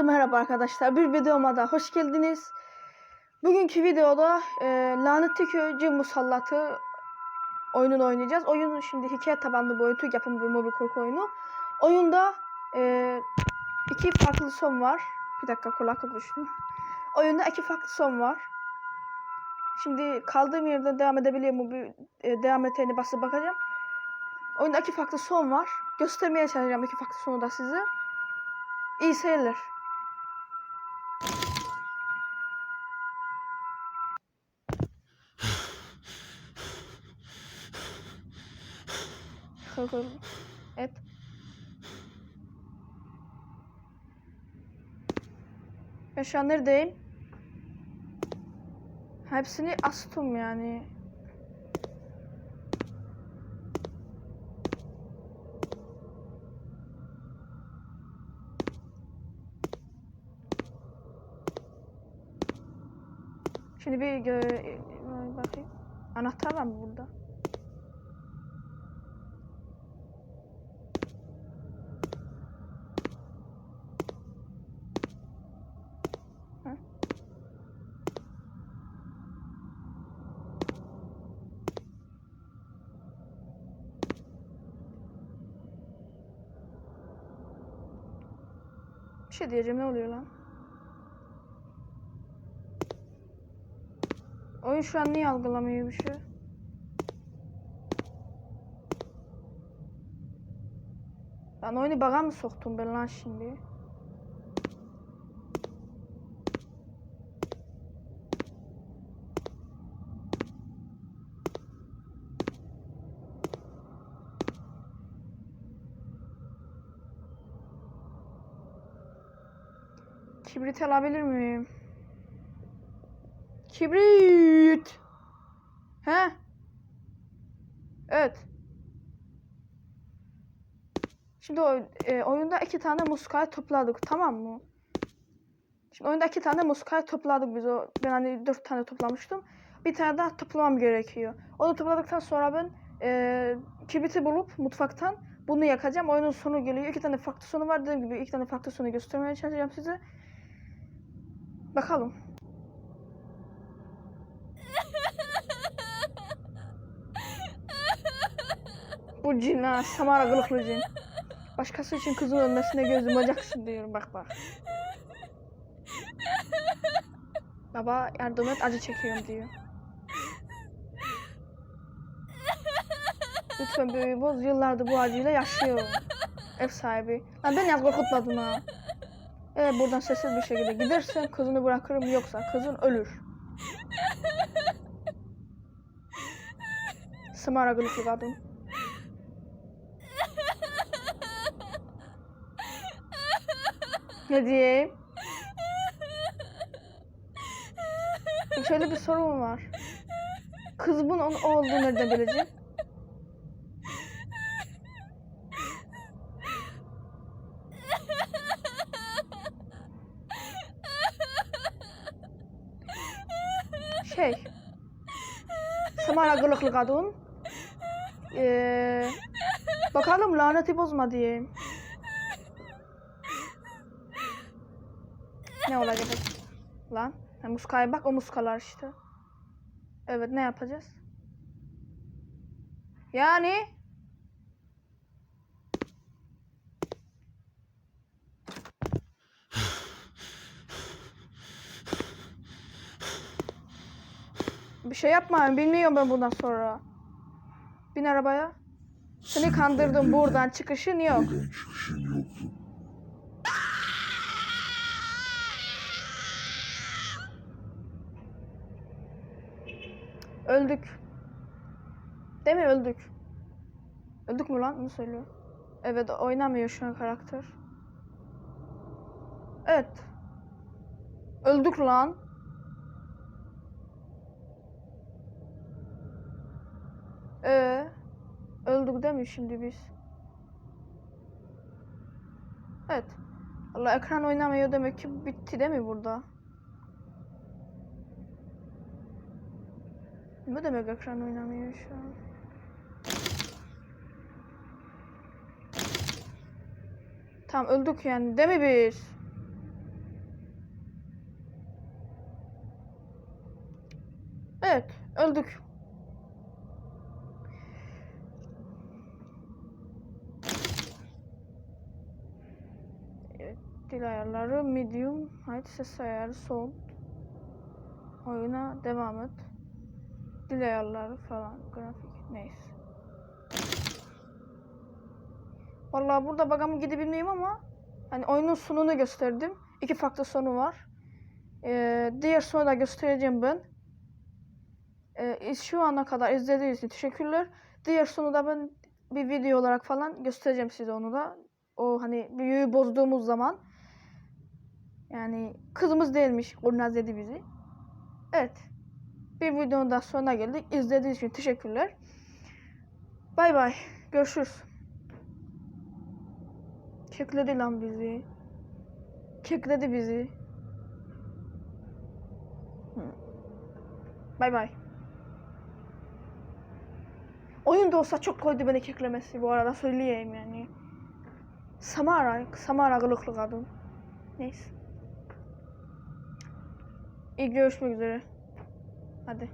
Herkese merhaba arkadaşlar. Bir videoma da hoş geldiniz. Bugünkü videoda e, Lanetli Köycü Musallatı oyununu oynayacağız. Oyun şimdi hikaye tabanlı boyutu yapımı bir mobil korku oyunu. Oyunda e, iki farklı son var. Bir dakika kulaklık düştü. Oyunda iki farklı son var. Şimdi kaldığım yerden devam edebiliyor mu? Bir, e, devam ettiğini basıp bakacağım. Oyunda iki farklı son var. Göstermeye çalışacağım iki farklı sonu da size. İyi seyirler. Hır hır. Et. Ben şu an neredeyim? Hepsini astım yani. Şimdi bir bakayım. Anahtar var mı burada? Şey diyeceğim ne oluyor lan? Oyun şu an niye algılamıyor bir şey? Ben oyunu baga mı soktum ben lan şimdi? Kibrit alabilir miyim? Kibrit. He? Evet. Şimdi e, oyunda iki tane muskayı topladık tamam mı? Şimdi oyunda iki tane muskayı topladık biz o. Ben hani dört tane toplamıştım. Bir tane daha toplamam gerekiyor. Onu topladıktan sonra ben e, kibriti bulup mutfaktan bunu yakacağım. Oyunun sonu geliyor. İki tane farklı sonu var. Dediğim gibi iki tane farklı sonu göstermeye çalışacağım size. Bakalım. Bu cin ha. Samara kılıklı cin. Başkası için kızın ölmesine göz yumacaksın diyorum bak bak. Baba yardım et acı çekiyorum diyor. Lütfen büyüğü boz yıllardır bu acıyla yaşıyor. Ev sahibi. Lan beni yaz korkutmadın ha. Eğer buradan sessiz bir şekilde gidersen kızını bırakırım yoksa kızın ölür. Samara kılıklı kadın. Ne diyeyim? Şöyle bir sorun var. Kız bunun o olduğunu nereden bilecek? Şey. Samara kılıklı kadın. Ee, bakalım laneti bozma diyeyim. Ne olacak? Lan. Ha, muskaya bak o muskalar işte. Evet ne yapacağız? Yani Bir şey yapma bilmiyorum ben bundan sonra. Bin arabaya. Seni kandırdım buradan çıkışın yok. Çıkışın yoktu. Öldük. Değil mi öldük? Öldük mü lan? Onu söylüyor. Evet oynamıyor şu an karakter. Evet. Öldük lan. Ee, öldük değil mi şimdi biz? Evet. Allah ekran oynamıyor demek ki bitti değil mi burada? Ne demek ekran oynamıyor şu an? Tam öldük yani değil mi biz? Evet öldük. Dil ayarları medium, height ses ayarı sound. Oyuna devam et. Dil ayarları falan, grafik neyse. Vallahi burada bagamı gidebilmeyeyim ama hani oyunun sonunu gösterdim. İki farklı sonu var. Ee, diğer sonu da göstereceğim ben. Ee, şu ana kadar izlediğiniz için teşekkürler. Diğer sonu da ben bir video olarak falan göstereceğim size onu da. O hani büyüyü bozduğumuz zaman. Yani kızımız değilmiş. O nazledi bizi. Evet. Bir videonun da sonuna geldik. İzlediğiniz için teşekkürler. Bay bay. Görüşürüz. Kekledi lan bizi. Kekledi bizi. Bay bay. Oyunda olsa çok koydu beni keklemesi bu arada söyleyeyim yani. Samara, Samara kılıklı kadın. Neyse. İyi görüşmek üzere. Hadi.